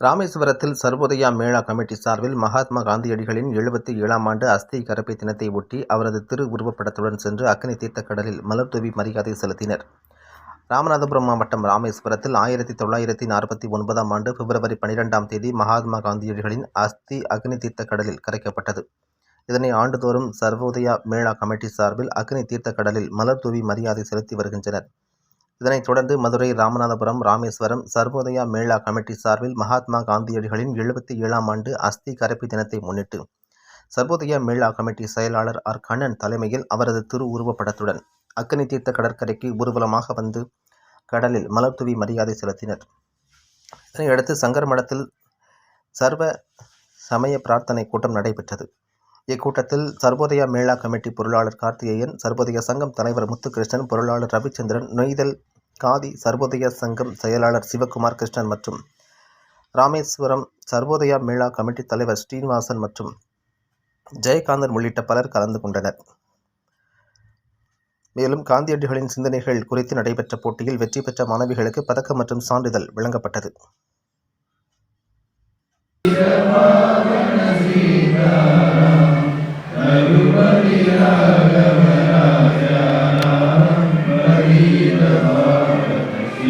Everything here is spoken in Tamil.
ராமேஸ்வரத்தில் சர்வோதயா மேளா கமிட்டி சார்பில் மகாத்மா காந்தியடிகளின் எழுபத்தி ஏழாம் ஆண்டு அஸ்தி கரைப்பை தினத்தை ஒட்டி அவரது திரு உருவப்படத்துடன் சென்று அக்னி தீர்த்த கடலில் மலர்தூவி மரியாதை செலுத்தினர். ராமநாதபுரம் மாவட்டம் ராமேஸ்வரத்தில் ஆயிரத்தி தொள்ளாயிரத்தி நாற்பத்தி ஒன்பதாம் ஆண்டு பிப்ரவரி பனிரெண்டாம் தேதி மகாத்மா காந்தியடிகளின் அஸ்தி அக்னி தீர்த்த கடலில் கரைக்கப்பட்டது. இதனை ஆண்டுதோறும் சர்வோதயா மேளா கமிட்டி சார்பில் அக்னி தீர்த்த கடலில் மலர் தூவி மரியாதை செலுத்தி வருகின்றனர். இதனைத் தொடர்ந்து மதுரை ராமநாதபுரம் ராமேஸ்வரம் சர்வோதயா மேளா கமிட்டி சார்பில் மகாத்மா காந்தியடிகளின் எழுபத்தி ஏழாம் ஆண்டு அஸ்தி கரைப்பு தினத்தை முன்னிட்டு சர்வோதயா மேளா கமிட்டி செயலாளர் ஆர். கண்ணன் தலைமையில் அவரது திரு உருவப்படத்துடன் அக்னி தீர்த்த கடற்கரைக்கு ஊர்வலமாக வந்து கடலில் மலர் தூவி மரியாதை செலுத்தினர். இதனையடுத்து சங்கர் மடத்தில் சர்வ சமய பிரார்த்தனை கூட்டம் நடைபெற்றது. இக்கூட்டத்தில் சர்வோதயா மேளா கமிட்டி பொருளாளர் கார்த்திகேயன் சர்வோதய சங்கம் தலைவர் முத்துகிருஷ்ணன் பொருளாளர் ரவிச்சந்திரன் நொய்தல் காதி சர்வோதய சங்கம் செயலாளர் சிவகுமார் கிருஷ்ணன் மற்றும் ராமேஸ்வரம் சர்வோதயா மேளா கமிட்டி தலைவர் ஸ்ரீனிவாசன் மற்றும் ஜெயகாந்தன் உள்ளிட்ட பலர் கலந்து கொண்டனர். மேலும் காந்தியடிகளின் சிந்தனைகள் குறித்து நடைபெற்ற போட்டியில் வெற்றி பெற்ற மாணவிகளுக்கு பதக்கம் மற்றும் சான்றிதழ் வழங்கப்பட்டது.